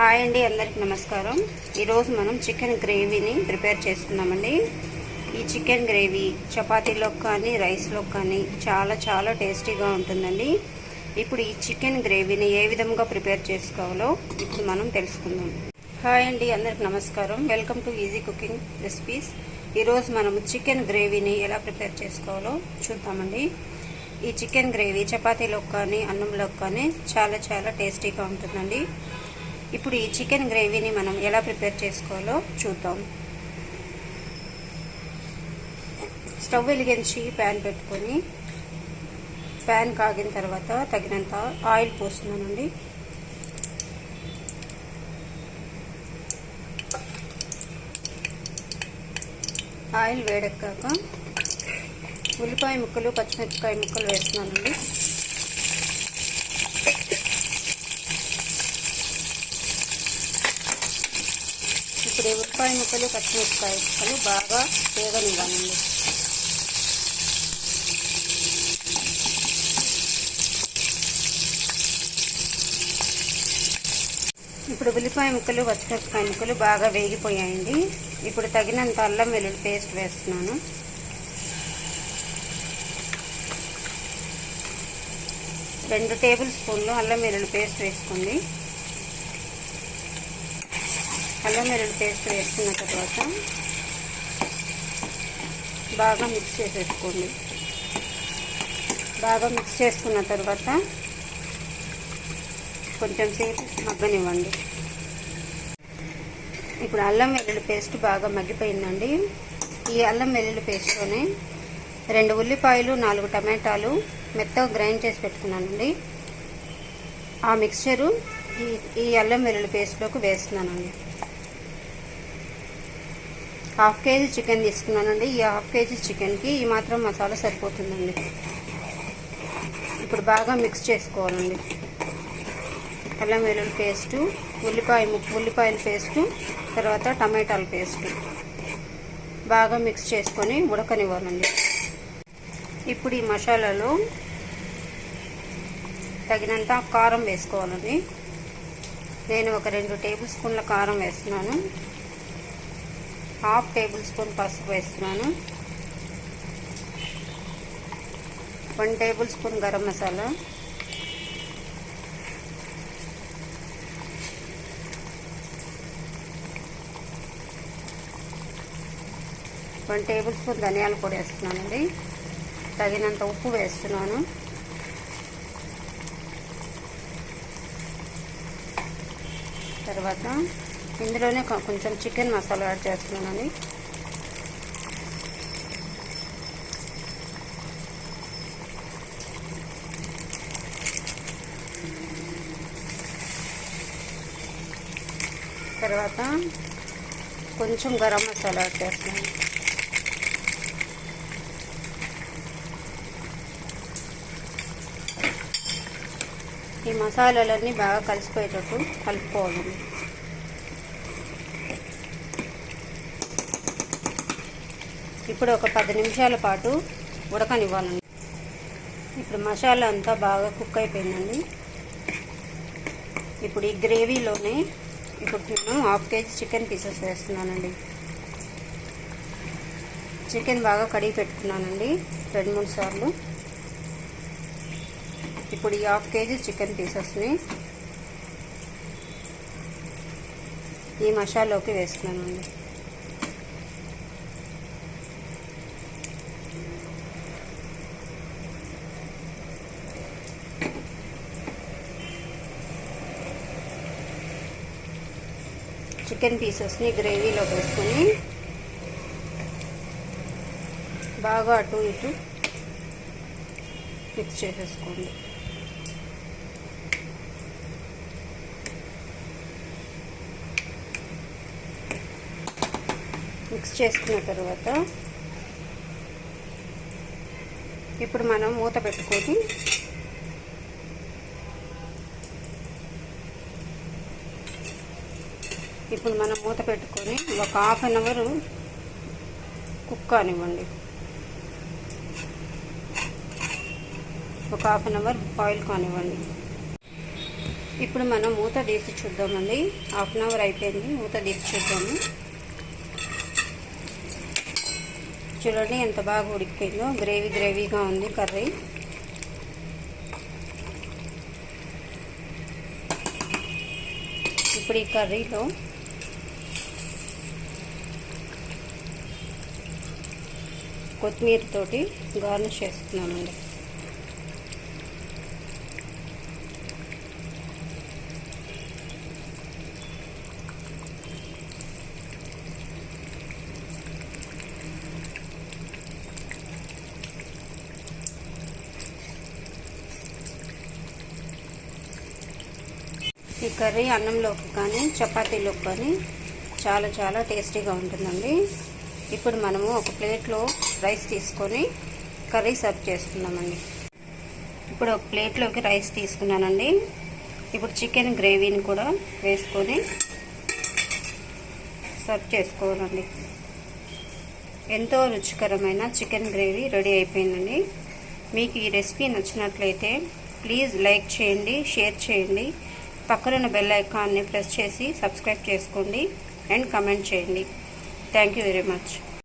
Hi అండి అందరికి నమస్కారం. ఈరోజు మనం చికెన్ గ్రేవీని ప్రిపేర్ చేస్తున్నామండి ఈ చికెన్ గ్రేవీ చపాతీలో కానీ రైస్లో కానీ చాలా చాలా టేస్టీగా ఉంటుందండి. ఇప్పుడు ఈ చికెన్ గ్రేవీని ఏ విధంగా ప్రిపేర్ చేసుకోవాలో ఇప్పుడు మనం తెలుసుకుందాం. హాయ్ అండి అందరికి నమస్కారం. Welcome to easy cooking recipes. ఈరోజు మనం చికెన్ గ్రేవీని ఎలా ప్రిపేర్ చేసుకోవాలో చూద్దామండి. ఈ చికెన్ గ్రేవీ చపాతీలో కానీ అన్నంలో కానీ చాలా చాలా టేస్టీగా ఉంటుందండి. ఇప్పుడు ఈ చికెన్ గ్రేవీని మనం ఎలా ప్రిపేర్ చేసుకోవాలో చూద్దాం. స్టవ్ వెలిగించి ప్యాన్ పెట్టుకొని ప్యాన్ కాగిన తర్వాత తగినంత ఆయిల్ పోస్తున్నానండి. ఆయిల్ వేడెక్కాక ఉల్లిపాయ ముక్కలు పచ్చిమిరపకాయ ముక్కలు వేస్తున్నానండి. మిరపకాయ ఈ ఉల్లిపాయ ముక్కలు పచ్చిమిరపకాయ ముక్కలు బాగా వేగనివ్వాలండి ఇప్పుడు ఉల్లిపాయ ముక్కలు పచ్చిమిరపకాయ ముక్కలు బాగా వేగిపోయాయండి. ఇప్పుడు తగినంత అల్లం వెల్లుల్లి పేస్ట్ వేస్తున్నాను. రెండు టేబుల్ స్పూన్లు అల్లం వెల్లుల్లి పేస్ట్ వేసుకుంది అల్లం వెల్లుల్లి పేస్ట్ వేసుకున్న తర్వాత బాగా మిక్స్ చేసేసుకోండి. బాగా మిక్స్ చేసుకున్న తర్వాత కొంచెం సేపు మగ్గనివ్వండి. ఇప్పుడు అల్లం వెల్లుల్లి పేస్ట్ బాగా మగ్గిపోయిందండి. ఈ అల్లం వెల్లుల్లి పేస్ట్లోనే రెండు ఉల్లిపాయలు నాలుగు టమాటాలు మెత్తగా గ్రైండ్ చేసి పెట్టుకున్నానండి. ఆ మిక్స్చరు ఈ ఈ అల్లం వెల్లుల్లి పేస్ట్లోకి వేస్తున్నానండి. హాఫ్ కేజీ చికెన్ తీసుకున్నానండి. ఈ హాఫ్ కేజీ చికెన్కి ఈ మాత్రం మసాలా సరిపోతుందండి. ఇప్పుడు బాగా మిక్స్ చేసుకోవాలండి. అల్లం వెల్లుల్లి పేస్టు ఉల్లిపాయ ఉల్లిపాయల పేస్టు తర్వాత టమాటాల పేస్టు. బాగా మిక్స్ చేసుకొని ఉడకనివ్వాలండి. ఇప్పుడు ఈ మసాలాలో తగినంత కారం వేసుకోవాలండి. నేను ఒక రెండు టేబుల్ స్పూన్ల కారం వేస్తున్నాను. హాఫ్ టేబుల్ స్పూన్ పసుపు వేస్తున్నాను. One tablespoon garam masala. One tablespoon ధనియాల పొడి వేస్తున్నానండి. తగినంత ఉప్పు వేస్తున్నాను. తర్వాత ఇందులోనే కొంచెం చికెన్ మసాలా యాడ్ చేస్తున్నానండి తర్వాత కొంచెం గరం మసాలా యాడ్ చేస్తున్నాను. ఈ మసాలాలన్నీ బాగా కలిసిపోయేటట్టు కలుపుకోవాలండి ఇప్పుడు ఒక పది నిమిషాల పాటు ఉడకనివ్వాలండి. ఇప్పుడు మసాలా అంతా బాగా కుక్ అయిపోయిందండి. ఇప్పుడు ఈ గ్రేవీలోనే ఇప్పుడు నేను హాఫ్ కేజీ చికెన్ పీసెస్ వేస్తున్నానండి. చికెన్ బాగా కడిగి పెట్టుకున్నానండి రెండు మూడు సార్లు. ఇప్పుడు ఈ హాఫ్ కేజీ చికెన్ పీసెస్ని ఈ మసాలోకి వేస్తున్నానండి. చికెన్ పీసెస్ని గ్రేవీలో వేసుకొని బాగా అటు ఇటు మిక్స్ చేసేసుకోండి. మిక్స్ చేసుకున్న తర్వాత ఇప్పుడు మనం మూత పెట్టుకొని ఇప్పుడు మనం మూత పెట్టుకొని ఒక హాఫ్ అన్ అవర్ కుక్ కానివ్వండి ఒక హాఫ్ అన్ అవర్ బాయిల్ కానివ్వండి. ఇప్పుడు మనం మూత తీసి చూద్దామండి. హాఫ్ అన్ అవర్ అయిపోయింది మూత తీసి చూద్దాము. చూడండి ఎంత బాగా ఉడికిపోయిందో. గ్రేవీ గ్రేవీగా ఉంది కర్రీ. ఇప్పుడు ఈ కర్రీలో కొత్తిమీర తోటి గార్నిష్ చేస్తున్నామండి ఈ కర్రీ అన్నంలోకి కానీ చపాతీలోకి కానీ చాలా చాలా టేస్టీగా ఉంటుందండి. ఇప్పుడు మనము ఒక ప్లేట్లో రైస్ తీసుకొని కర్రీ సర్వ్ చేసుకున్నామండి ఇప్పుడు ఒక ప్లేట్లోకి రైస్ తీసుకున్నానండి. ఇప్పుడు చికెన్ గ్రేవీని కూడా వేసుకొని సర్వ్ చేసుకోవాలండి. ఎంతో రుచికరమైన చికెన్ గ్రేవీ రెడీ అయిపోయిందండి. మీకు ఈ రెసిపీ నచ్చినట్లయితే ప్లీజ్ లైక్ చేయండి షేర్ చేయండి. పక్కనున్న బెల్ ఐకాన్ని ప్రెస్ చేసి సబ్స్క్రైబ్ చేసుకోండి అండ్ కమెంట్ చేయండి. Thank you very much.